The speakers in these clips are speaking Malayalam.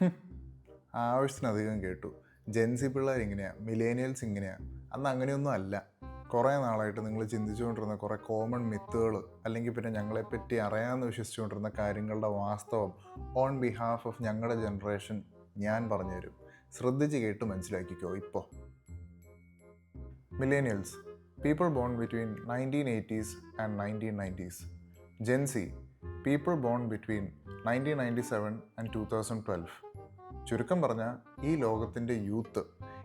ആവശ്യത്തിനധികം കേട്ടു. ജെൻസി പിള്ളേർ ഇങ്ങനെയാ മിലേനിയൽസ് ഇങ്ങനെയാ. അന്ന് അങ്ങനെയൊന്നും അല്ല. കുറേ നാളായിട്ട് നിങ്ങൾ ചിന്തിച്ചുകൊണ്ടിരുന്ന കുറേ കോമൺ മിത്തുകൾ അല്ലെങ്കിൽ പിന്നെ ഞങ്ങളെപ്പറ്റി അറിയാമെന്ന് വിശ്വസിച്ചുകൊണ്ടിരുന്ന കാര്യങ്ങളുടെ വാസ്തവം ഓൺ ബിഹാഫ് ഓഫ് ഞങ്ങളുടെ ജനറേഷൻ ഞാൻ പറഞ്ഞുതരും ശ്രദ്ധിച്ച് കേട്ട് മനസ്സിലാക്കിക്കോ ഇപ്പോൾ millennials people born between nineteen eighties and nineteen nineties Gen Z people born between nineteen ninety seven and two thousand twelve ചുരുക്കം പറഞ്ഞാൽ ഈ ലോകത്തിന്റെ യൂത്ത്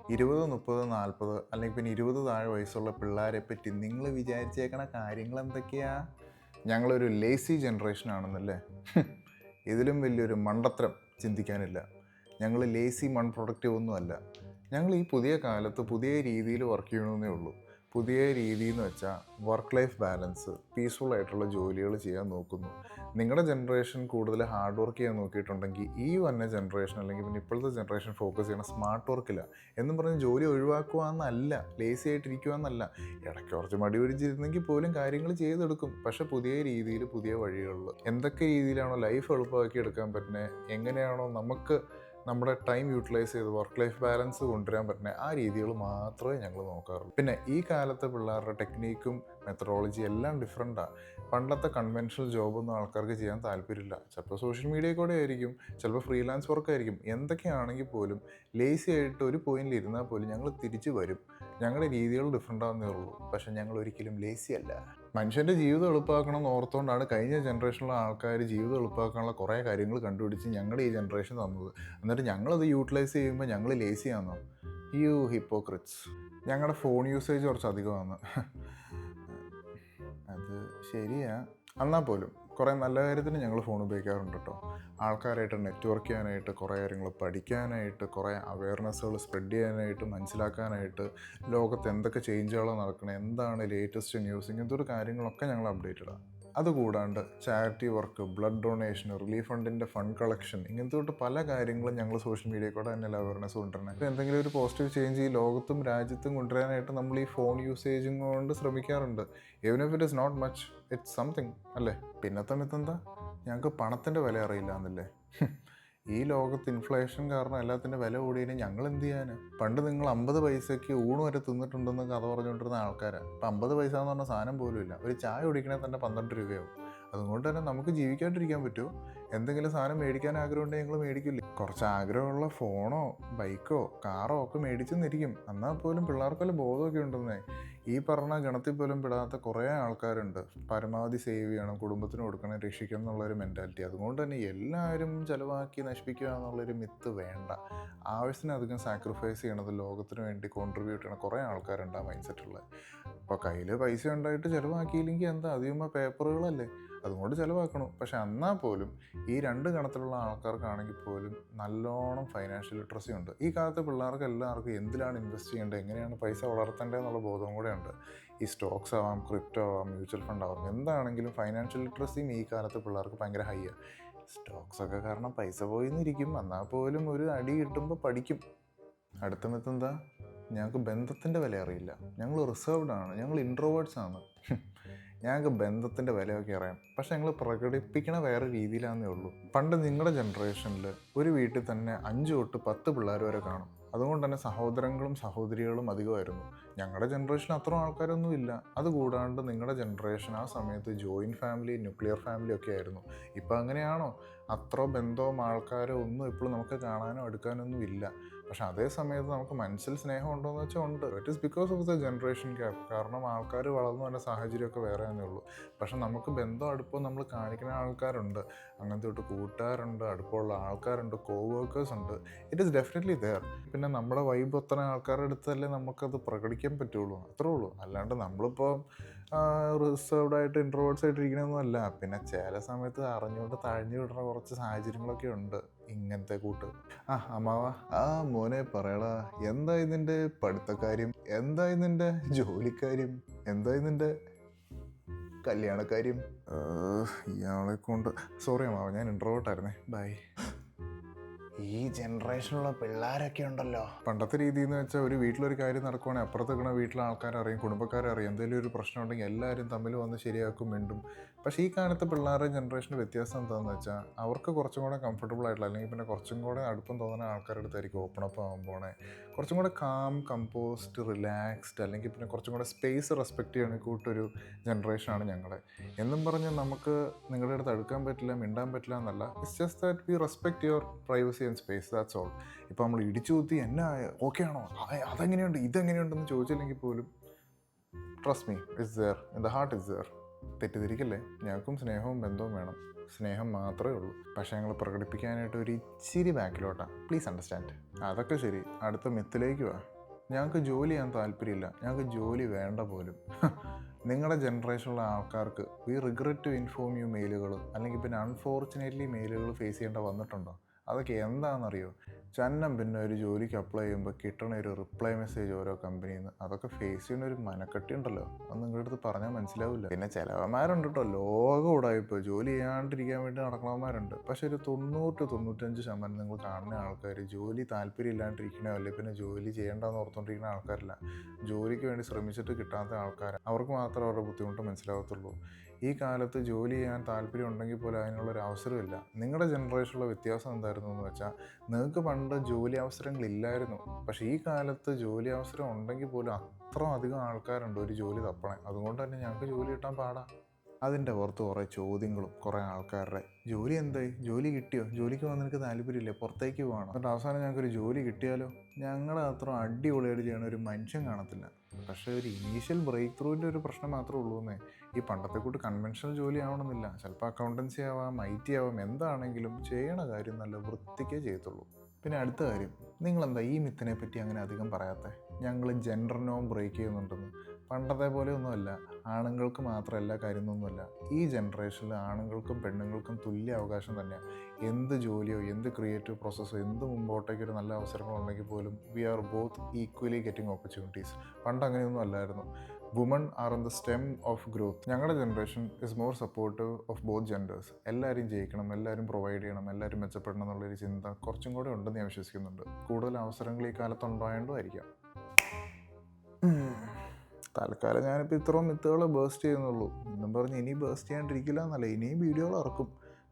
ഇരുപത് മുപ്പത് നാൽപ്പത് അല്ലെങ്കിൽ പിന്നെ ഇരുപത് താഴെ വയസ്സുള്ള പിള്ളേരെ പറ്റി നിങ്ങൾ വിചാരിച്ചേക്കണ കാര്യങ്ങൾ എന്തൊക്കെയാ? ഞങ്ങളൊരു ലേസി ജനറേഷൻ ആണെന്നല്ലേ. ഇതിലും വലിയൊരു മണ്ടത്തരം ചിന്തിക്കാനില്ല. ഞങ്ങൾ ലേസി മൺ പ്രൊഡക്റ്റീവ് ഒന്നുമല്ല. ഞങ്ങൾ ഈ പുതിയ കാലത്ത് പുതിയ രീതിയിൽ വർക്ക് ചെയ്യണമെന്നേ ഉള്ളൂ. പുതിയ രീതി എന്ന് വെച്ചാൽ വർക്ക് ലൈഫ് ബാലൻസ് പീസ്ഫുൾ ആയിട്ടുള്ള ജോലികൾ ചെയ്യാൻ നോക്കുന്നു. നിങ്ങളുടെ ജനറേഷൻ കൂടുതൽ ഹാർഡ് വർക്ക് ചെയ്യാൻ നോക്കിയിട്ടുണ്ടെങ്കിൽ ഈ വന്ന ജനറേഷൻ അല്ലെങ്കിൽ പിന്നെ ഇപ്പോഴത്തെ ജനറേഷൻ ഫോക്കസ് ചെയ്യണം സ്മാർട്ട് വർക്കില്ല എന്നും പറഞ്ഞ് ജോലി ഒഴിവാക്കുക എന്നല്ല ലേസി ആയിട്ടിരിക്കുക എന്നല്ല ഇടയ്ക്ക് കുറച്ച് മടി പിടിച്ചിരുന്നെങ്കിൽ പോലും കാര്യങ്ങൾ ചെയ്തെടുക്കും. പക്ഷെ പുതിയ രീതിയിൽ പുതിയ വഴികളിൽ എന്തൊക്കെ രീതിയിലാണോ ലൈഫ് എളുപ്പമാക്കി എടുക്കാൻ പറ്റുന്നത് എങ്ങനെയാണോ നമുക്ക് നമ്മുടെ ടൈം യൂട്ടിലൈസ് ചെയ്ത് വർക്ക് ലൈഫ് ബാലൻസ് കൊണ്ടുവരാൻ പറ്റുന്ന ആ രീതികൾ മാത്രമേ ഞങ്ങൾ നോക്കാറുള്ളൂ. പിന്നെ ഈ കാലത്തെ പിള്ളേരുടെ ടെക്നീക്കും മെത്തഡോളജി എല്ലാം ഡിഫറെന്റാണ് പണ്ടത്തെ കൺവെൻഷണൽ ജോബൊന്നും ആൾക്കാർക്ക് ചെയ്യാൻ താല്പര്യമില്ല. ചിലപ്പോൾ സോഷ്യൽ മീഡിയ കൂടെ ആയിരിക്കും ചിലപ്പോൾ ഫ്രീലാൻസ് വർക്ക് ആയിരിക്കും. എന്തൊക്കെയാണെങ്കിൽ പോലും ലേസി ആയിട്ട് ഒരു പോയിന്റിൽ ഇരുന്നാൽ പോലും ഞങ്ങൾ തിരിച്ചു വരും. ഞങ്ങളുടെ രീതികൾ ഡിഫറെന്റ് ആണെന്നേ ഉള്ളൂ. പക്ഷെ ഞങ്ങൾ ഒരിക്കലും ലേസി അല്ല. മനുഷ്യന്റെ ജീവിതം എളുപ്പമാക്കണം എന്ന് ഓർത്തുകൊണ്ടാണ് കഴിഞ്ഞ ജനറേഷനിലെ ആൾക്കാർ ജീവിതം എളുപ്പമാക്കാനുള്ള കുറേ കാര്യങ്ങൾ കണ്ടുപിടിച്ച് ഞങ്ങളുടെ ഈ ജനറേഷൻ തന്നത്. എന്നിട്ട് ഞങ്ങളത് യൂട്ടിലൈസ് ചെയ്യുമ്പോൾ ഞങ്ങൾ ലേസി ആണോ യു ഹിപ്പോക്രിറ്റ്സ് ഞങ്ങളുടെ ഫോൺ യൂസേജ് കുറച്ച് അധികമാണ് അത് ശരിയാ. എന്നാൽ പോലും. കുറേ നല്ല കാര്യത്തിന് ഞങ്ങൾ ഫോൺ ഉപയോഗിക്കാറുണ്ട് കേട്ടോ. ആൾക്കാരായിട്ട് നെറ്റ്വർക്ക് ചെയ്യാനായിട്ട് കുറേ കാര്യങ്ങൾ പഠിക്കാനായിട്ട് കുറേ അവയർനെസ്സുകൾ സ്പ്രെഡ് ചെയ്യാനായിട്ട് മനസ്സിലാക്കാനായിട്ട് ലോകത്ത് എന്തൊക്കെ ചേഞ്ചുകളാണ് നടക്കുന്നത് എന്താണ് ലേറ്റസ്റ്റ് ന്യൂസ് ഇങ്ങനത്തെ ഒരു കാര്യങ്ങളൊക്കെ ഞങ്ങൾ അപ്ഡേറ്റഡാണ് അതുകൂടാണ്ട് charity work blood donation relief ഫണ്ടിന്റെ ഫണ്ട് കളക്ഷൻ ഇങ്ങനത്തെ തൊട്ട് പല കാര്യങ്ങളും ഞങ്ങൾ സോഷ്യൽ മീഡിയ കൂടെ തന്നെ അവയർനെസ് കൊണ്ടുവരണം. എന്തെങ്കിലും ഒരു പോസിറ്റീവ് ചേഞ്ച് ഈ ലോകത്തും രാജ്യത്തും കൊണ്ടുവരാനായിട്ട് നമ്മൾ ഈ ഫോൺ യൂസേജും കൊണ്ട് ശ്രമിക്കാറുണ്ട്. Even if it is not much it's something അല്ലേ? പിന്നത്തെ മിത്തെന്താ ഞങ്ങൾക്ക് പണത്തിന്റെ വില അറിയില്ല എന്നല്ലേ? ഈ ലോകത്ത് ഇൻഫ്ലേഷൻ കാരണം എല്ലാത്തിന്റെ വില കൂടിയതിന് ഞങ്ങൾ എന്ത് ചെയ്യാൻ? പണ്ട് നിങ്ങൾ അമ്പത് പൈസയ്ക്ക് ഊണ് വരെ തിന്നിട്ടുണ്ടെന്ന് കഥ പറഞ്ഞുകൊണ്ടിരുന്ന ആൾക്കാരാണ് ഇപ്പം അമ്പത് പൈസ എന്ന് പറഞ്ഞ സാധനം പോലും ഇല്ല. ഒരു ചായ കുടിക്കണേ തന്നെ പന്ത്രണ്ട് രൂപയാവും. അതുകൊണ്ട് തന്നെ നമുക്ക് ജീവിക്കാണ്ടിരിക്കാൻ പറ്റുമോ? എന്തെങ്കിലും സാധനം മേടിക്കാൻ ആഗ്രഹം ഉണ്ടെങ്കിൽ ഞങ്ങൾ മേടിക്കില്ലേ? കുറച്ച് ആഗ്രഹമുള്ള ഫോണോ ബൈക്കോ കാറോ ഒക്കെ മേടിച്ചെന്നിരിക്കും. എന്നാൽ പോലും പിള്ളേർക്കെല്ലാം ബോധമൊക്കെ ഉണ്ടെന്നേ. ഈ പറഞ്ഞ ഗണത്തിൽ പോലും പെടാത്ത കുറേ ആൾക്കാരുണ്ട്. പരമാവധി സേവ് ചെയ്യണം കുടുംബത്തിന് കൊടുക്കണം രക്ഷിക്കണം എന്നുള്ളൊരു മെന്റാലിറ്റി അതുകൊണ്ട് തന്നെ എല്ലാവരും ചിലവാക്കി നശിപ്പിക്കുക എന്നുള്ളൊരു മിത്ത് വേണ്ട. ആവശ്യത്തിനധികം സാക്രിഫൈസ് ചെയ്യണത് ലോകത്തിന് വേണ്ടി കോൺട്രിബ്യൂട്ട് ചെയ്യണം കുറേ ആൾക്കാരുണ്ട് ആ മൈൻഡ് സെറ്റുള്ളത് അപ്പോൾ കയ്യിൽ പൈസ ഉണ്ടായിട്ട് ചിലവാക്കിയില്ലെങ്കിൽ എന്താ? അധികം പേപ്പറുകളല്ലേ അതുകൊണ്ട് ചിലവാക്കണം. പക്ഷെ എന്നാൽ പോലും ഈ രണ്ട് ഗണത്തിലുള്ള ആൾക്കാർക്കാണെങ്കിൽ പോലും നല്ലോണം ഫൈനാൻഷ്യൽ ലിറ്ററസി ഉണ്ട്. ഈ കാലത്ത് പിള്ളേർക്ക് എല്ലാവർക്കും എന്തിലാണ് ഇൻവെസ്റ്റ് ചെയ്യേണ്ടത്? എങ്ങനെയാണ് പൈസ വളർത്തേണ്ടത് എന്നുള്ള ബോധവും കൂടെ ഉണ്ട്. ഈ സ്റ്റോക്സ് ആവാം ക്രിപ്റ്റോ ആവാം മ്യൂച്വൽ ഫണ്ട് ആവാം എന്താണെങ്കിലും ഫൈനാൻഷ്യൽ ലിറ്ററസിയും ഈ കാലത്ത് പിള്ളേർക്ക് ഭയങ്കര ഹൈ ആണ് സ്റ്റോക്സ് ഒക്കെ കാരണം പൈസ പോയിന്നിരിക്കും. എന്നാൽ പോലും ഒരു അടി കിട്ടുമ്പോൾ പഠിക്കും. അടുത്ത മെത്തെന്താ ഞങ്ങൾക്ക് ബന്ധത്തിന്റെ വില അറിയില്ല. ഞങ്ങൾ റിസർവ്ഡ് ആണ്. ഞങ്ങൾ ഇൻട്രോവേർഡ്സ് ആണ്. ഞങ്ങൾക്ക് ബന്ധത്തിന്റെ വിലയൊക്കെ അറിയാം. പക്ഷെ ഞങ്ങൾ പ്രകടിപ്പിക്കണ വേറെ രീതിയിലാണെന്നേ ഉള്ളൂ. പണ്ട് നിങ്ങളുടെ ജനറേഷനിൽ ഒരു വീട്ടിൽ തന്നെ അഞ്ച് തൊട്ട് പത്ത് പിള്ളേർ വരെ കാണും. അതുകൊണ്ട് തന്നെ സഹോദരങ്ങളും സഹോദരികളും അധികമായിരുന്നു. ഞങ്ങളുടെ ജനറേഷൻ അത്ര ആൾക്കാരൊന്നും ഇല്ല. അതുകൂടാണ്ട് നിങ്ങളുടെ ജനറേഷൻ ആ സമയത്ത് ജോയിന്റ് ഫാമിലി ന്യൂക്ലിയർ ഫാമിലി ഒക്കെ ആയിരുന്നു. ഇപ്പം അങ്ങനെയാണോ? അത്ര ബന്ധവും ആൾക്കാരോ ഒന്നും ഇപ്പോഴും നമുക്ക് കാണാനോ എടുക്കാനൊന്നും ഇല്ല. പക്ഷെ അതേ സമയത്ത് നമുക്ക് മനസ്സിൽ സ്നേഹം ഉണ്ടോ എന്ന് വെച്ചാൽ ഉണ്ട്. It is because of the generation gap കാരണം ആൾക്കാർ വളർന്നു വരുന്ന സാഹചര്യമൊക്കെ വേറെ തന്നെ ഉള്ളൂ. പക്ഷെ നമുക്ക് ബന്ധം അടുപ്പം നമ്മൾ കാണിക്കുന്ന ആൾക്കാരുണ്ട്. അങ്ങനത്തെ തൊട്ട് കൂട്ടുകാരുണ്ട് അടുപ്പമുള്ള ആൾക്കാരുണ്ട് കോ വർക്കേഴ്സ് ഉണ്ട്. ഇറ്റ് ഈസ് ഡെഫിനറ്റ്ലി ദെയർ പിന്നെ നമ്മുടെ വൈബ് ഒത്തന ആൾക്കാരുടെ അടുത്തല്ലേ നമുക്കത് പ്രകടിക്കാൻ പറ്റുള്ളൂ. അത്രേ ഉള്ളൂ. അല്ലാണ്ട് നമ്മളിപ്പോൾ റിസർവ്ഡ് ആയിട്ട് ഇൻട്രോവേർട്സ് ആയിട്ട് ഇരിക്കണമെന്നല്ല പിന്നെ ചില സമയത്ത് അറിഞ്ഞുകൊണ്ട് തഴഞ്ഞു വിടുന്ന കുറച്ച് സാഹചര്യങ്ങളൊക്കെ ഉണ്ട് ഇങ്ങനത്തെ കൂട്ട്. ആ അമ്മാവ ആ മോനെ പറയടാ എന്താ ഇതിന്റെ പഠിത്തക്കാര്യം? എന്താ ഇതിന്റെ ജോലിക്കാര്യം? എന്താ ഇതിന്റെ കല്യാണക്കാര്യം? ഇയാളെ കൊണ്ട് സോറി അമ്മാവ ഞാൻ ഇൻട്രോവേർട്ടായിരുന്നേ ബൈ ഈ ജനറേഷനിലുള്ള പിള്ളേരൊക്കെ ഉണ്ടല്ലോ. പണ്ടത്തെ രീതി എന്ന് വെച്ചാൽ ഒരു വീട്ടിലൊരു കാര്യം നടക്കുവാണെങ്കിൽ അപ്പുറത്ത് നിൽക്കുന്ന വീട്ടിലെ ആൾക്കാരറിയും കുടുംബക്കാരറിയും എന്തെങ്കിലും ഒരു പ്രശ്നം ഉണ്ടെങ്കിൽ എല്ലാവരും തമ്മിൽ വന്ന് ശരിയാക്കും മിണ്ടും. പക്ഷേ ഈ കാലത്ത് പിള്ളേരുടെ ജനറേഷന്റെ വ്യത്യാസം എന്താണെന്ന് വെച്ചാൽ അവർക്ക് കുറച്ചും കൂടെ കംഫർട്ടബിൾ ആയിട്ടുള്ള അല്ലെങ്കിൽ പിന്നെ കുറച്ചും കൂടെ അടുപ്പം തോന്നുന്ന ആൾക്കാരുടെ അടുത്തായിരിക്കും ഓപ്പൺ അപ്പ് ആകാൻ പോണേ. കുറച്ചും കൂടെ കാം കമ്പോസ്ഡ് റിലാക്സ്ഡ് അല്ലെങ്കിൽ പിന്നെ കുറച്ചും കൂടെ സ്പേസ് റെസ്പെക്റ്റ് ചെയ്യണ കൂട്ടൊരു ജനറേഷനാണ് ഞങ്ങളുടെ എന്നും പറഞ്ഞ് നമുക്ക് നിങ്ങളുടെ അടുത്ത് അടുക്കാൻ പറ്റില്ല മിണ്ടാൻ പറ്റില്ല എന്നല്ല. It's just that we respect your privacy and space that's all ഇപ്പോൾ നമ്മൾ ഇടിച്ചു കുത്തി എന്നാ ഓക്കെ ആണോ? അതെങ്ങനെയുണ്ട്? ഇതെങ്ങനെയുണ്ടെന്ന് ചോദിച്ചില്ലെങ്കിൽ പോലും trust me is there in the heart is there തെറ്റിദ്ധരിക്കല്ലേ? ഞങ്ങൾക്കും സ്നേഹവും ബന്ധവും വേണം. സ്നേഹം മാത്രമേ ഉള്ളൂ. പക്ഷേ ഞങ്ങൾ പ്രകടിപ്പിക്കാനായിട്ട് ഒരു ഇച്ചിരി ബാക്കിലോട്ടാണ് പ്ലീസ് അണ്ടർസ്റ്റാൻഡ് അതൊക്കെ ശരി. അടുത്ത മിത്തിലേക്ക് വാ. ഞങ്ങൾക്ക് ജോലി ചെയ്യാൻ താല്പര്യമില്ല. ഞങ്ങൾക്ക് ജോലി വേണ്ട പോലും. നിങ്ങളുടെ ജനറേഷനിലുള്ള ആൾക്കാർക്ക് we regret to inform you മെയിലുകൾ അല്ലെങ്കിൽ പിന്നെ അൺഫോർച്ചുനേറ്റ്ലി മെയിലുകൾ ഫേസ് ചെയ്യേണ്ട വന്നിട്ടുണ്ടോ? അതൊക്കെ എന്താണെന്നറിയോ ചന്നം പിന്നെ ഒരു ജോലിക്ക് അപ്ലൈ ചെയ്യുമ്പോൾ കിട്ടണ ഒരു റിപ്ലൈ മെസ്സേജ് ഓരോ കമ്പനിയിൽ നിന്ന് അതൊക്കെ ഫേസ് ചെയ്യുന്ന ഒരു മനക്കെട്ടി ഉണ്ടല്ലോ. അത് നിങ്ങളുടെ അടുത്ത് പറഞ്ഞാൽ മനസ്സിലാവില്ല പിന്നെ ചിലവന്മാരുണ്ട് കേട്ടോ ലോകം ഉടായിപ്പോൾ ജോലി ചെയ്യാണ്ടിരിക്കാൻ വേണ്ടി നടക്കണവന്മാരുണ്ട്. പക്ഷേ ഒരു തൊണ്ണൂറ് തൊണ്ണൂറ്റഞ്ച് ശതമാനം നിങ്ങൾ കാണുന്ന ആൾക്കാർ ജോലി താല്പര്യം ഇല്ലാണ്ടിരിക്കണോ അല്ലെങ്കിൽ പിന്നെ ജോലി ചെയ്യേണ്ടെന്ന് ഓർത്തുകൊണ്ടിരിക്കുന്ന ആൾക്കാരല്ല. ജോലിക്ക് വേണ്ടി ശ്രമിച്ചിട്ട് കിട്ടാത്ത ആൾക്കാർ അവർക്ക് മാത്രമേ അവരുടെ ബുദ്ധിമുട്ട് മനസ്സിലാകത്തുള്ളൂ ഈ കാലത്ത് ജോലി ചെയ്യാൻ താല്പര്യം ഉണ്ടെങ്കിൽ പോലും അതിനുള്ളൊരു അവസരമില്ല. നിങ്ങളുടെ ജനറേഷനിലുള്ള വ്യത്യാസം എന്തായിരുന്നു എന്ന് വെച്ചാൽ നിങ്ങൾക്ക് പണ്ട് ജോലി അവസരങ്ങളില്ലായിരുന്നു. പക്ഷേ ഈ കാലത്ത് ജോലി അവസരം ഉണ്ടെങ്കിൽ പോലും അത്ര അധികം ആൾക്കാരുണ്ട് ഒരു ജോലി തപ്പണേ. അതുകൊണ്ട് തന്നെ ഞങ്ങൾക്ക് ജോലി കിട്ടാൻ പാടാ. അതിന്റെ പുറത്ത് കുറേ ചോദ്യങ്ങളും കുറേ ആൾക്കാരുടെ ജോലി എന്തായി ജോലി കിട്ടിയോ? ജോലിക്ക് പോകാൻ നിനക്ക് താല്പര്യമില്ലേ? പുറത്തേക്ക് പോകണം? എന്നിട്ട് അവസാനം ഞങ്ങൾക്കൊരു ജോലി കിട്ടിയാലോ? ഞങ്ങളെ അത്ര അടിപൊളിയായിട്ട് ചെയ്യണ ഒരു മനുഷ്യൻ കാണത്തില്ല. പക്ഷേ ഒരു ഇനീഷ്യൽ ബ്രേക്ക് ത്രൂവിന്റെ ഒരു പ്രശ്നം മാത്രമേ ഉള്ളൂ എന്നേ. ഈ പണ്ടത്തെ കൂട്ട് കൺവെൻഷണൽ ജോലി ആവണമെന്നില്ല. ചിലപ്പോൾ അക്കൗണ്ടൻസി ആവാം ഐ ടി ആവാം എന്താണെങ്കിലും ചെയ്യണ കാര്യം നല്ല വൃത്തിക്കേ ചെയ്യത്തുള്ളൂ. പിന്നെ അടുത്ത കാര്യം നിങ്ങളെന്താ ഈ മിത്തിനെ പറ്റി അങ്ങനെ അധികം പറയാത്തെ? ഞങ്ങൾ ജെൻഡർ നോം ബ്രേക്ക് ചെയ്യുന്നുണ്ടെന്ന്. പണ്ടത്തെ പോലെ ഒന്നുമല്ല. ആണുങ്ങൾക്ക് മാത്രം എല്ലാ കാര്യമൊന്നുമല്ല ഈ ജനറേഷനിൽ ആണുങ്ങൾക്കും പെണ്ണുങ്ങൾക്കും തുല്യ അവകാശം തന്നെയാണ് എന്ത് ജോലിയോ എന്ത് ക്രിയേറ്റീവ് പ്രോസസ്സോ എന്ത് മുമ്പോട്ടേക്ക് ഒരു നല്ല അവസരങ്ങളുണ്ടെങ്കിൽ പോലും we are both equally getting opportunities പണ്ട് അങ്ങനെയൊന്നും അല്ലായിരുന്നു. Woman are in the stem of growth ഞങ്ങളുടെ generation is more supportive of both genders എല്ലാവരും ജയിക്കണം എല്ലാവരും പ്രൊവൈഡ് ചെയ്യണം എല്ലാവരും മെച്ചപ്പെടണം എന്നുള്ളൊരു ചിന്ത കുറച്ചും കൂടെ ഉണ്ടെന്ന് ഞാൻ വിശ്വസിക്കുന്നുണ്ട്. കൂടുതൽ അവസരങ്ങൾ ഈ കാലത്ത് ഉണ്ടായതുകൊണ്ടും ആയിരിക്കാം തൽക്കാലം ഞാനിപ്പോൾ ഇത്രയും മിത്തുകൾ ബേസ്റ്റ് ചെയ്യുന്നുള്ളൂ. എന്നും പറഞ്ഞ് ഇനി ബേസ്റ്റ് ചെയ്യാണ്ടിരിക്കില്ല എന്നല്ല ഇനിയും വീഡിയോകൾ ഇറക്കും.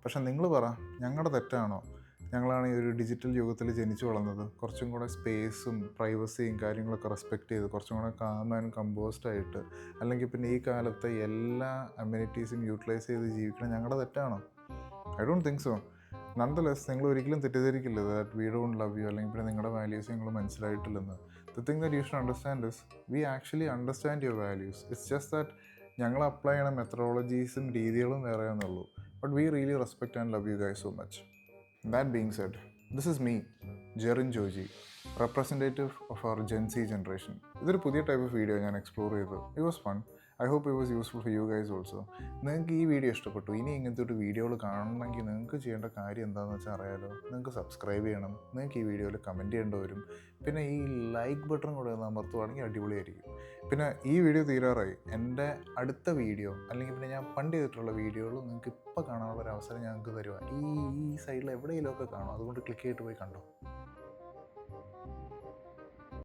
പക്ഷെ നിങ്ങൾ പറ ഞങ്ങളുടെ തെറ്റാണോ? ഞങ്ങളാണ് ഈ ഒരു ഡിജിറ്റൽ യുഗത്തിൽ ജനിച്ചു വളർന്നത്. കുറച്ചും കൂടെ സ്പേസും പ്രൈവസിയും കാര്യങ്ങളൊക്കെ റെസ്പെക്റ്റ് ചെയ്ത് കുറച്ചും കൂടെ കാം ആൻഡ് കമ്പോസ്ഡ് ആയിട്ട് അല്ലെങ്കിൽ പിന്നെ ഈ കാലത്തെ എല്ലാ അമ്യൂണിറ്റീസും യൂട്ടിലൈസ് ചെയ്ത് ജീവിക്കണം ഞങ്ങളുടെ തെറ്റാണോ? I don't think so nonetheless നിങ്ങൾ ഒരിക്കലും തെറ്റിദ്ധരിക്കില്ല. That we don't love you അല്ലെങ്കിൽ പിന്നെ നിങ്ങളുടെ വാല്യൂസ് നിങ്ങൾ മനസ്സിലായിട്ടില്ലെന്ന്. The thing that you should understand is we actually understand your values it's just that ഞങ്ങൾ അപ്ലൈ ചെയ്യണ മെത്തഡോളജീസും രീതികളും വേറെ but we really respect and love you guy so much that being said this is me Jerin Joji representative of our Gen Z generation ഇതൊരു പുതിയ ടൈപ്പ് ഓഫ് വീഡിയോ ഞാൻ എക്സ്പ്ലോർ ചെയ്തു it was fun I hope it was useful for you guys also നിങ്ങൾക്ക് ഈ വീഡിയോ ഇഷ്ടപ്പെട്ടു. ഇനി ഇങ്ങനത്തെ ഒരു വീഡിയോകൾ കാണണമെങ്കിൽ നിങ്ങൾക്ക് ചെയ്യേണ്ട കാര്യം എന്താണെന്ന് വെച്ചാൽ അറിയാലോ. നിങ്ങൾക്ക് സബ്സ്ക്രൈബ് ചെയ്യണം. നിങ്ങൾക്ക് ഈ വീഡിയോയിൽ കമന്റ് ചെയ്യേണ്ടി വരും. പിന്നെ ഈ ലൈക്ക് ബട്ടൺ കൂടെ ഒന്ന് അമർത്തുവാണെങ്കിൽ അടിപൊളിയായിരിക്കും. പിന്നെ ഈ വീഡിയോ തീരാറായി. എന്റെ അടുത്ത വീഡിയോ അല്ലെങ്കിൽ പിന്നെ ഞാൻ പണ്ട് ചെയ്തിട്ടുള്ള വീഡിയോകൾ നിങ്ങൾക്ക് ഇപ്പോൾ കാണാനുള്ള ഒരു അവസരം ഞങ്ങൾക്ക് തരുവാ. ഈ ഈ സൈഡിൽ എവിടെയെങ്കിലുമൊക്കെ കാണും. അതുകൊണ്ട് ക്ലിക്ക് ചെയ്തിട്ട് പോയി കണ്ടോ.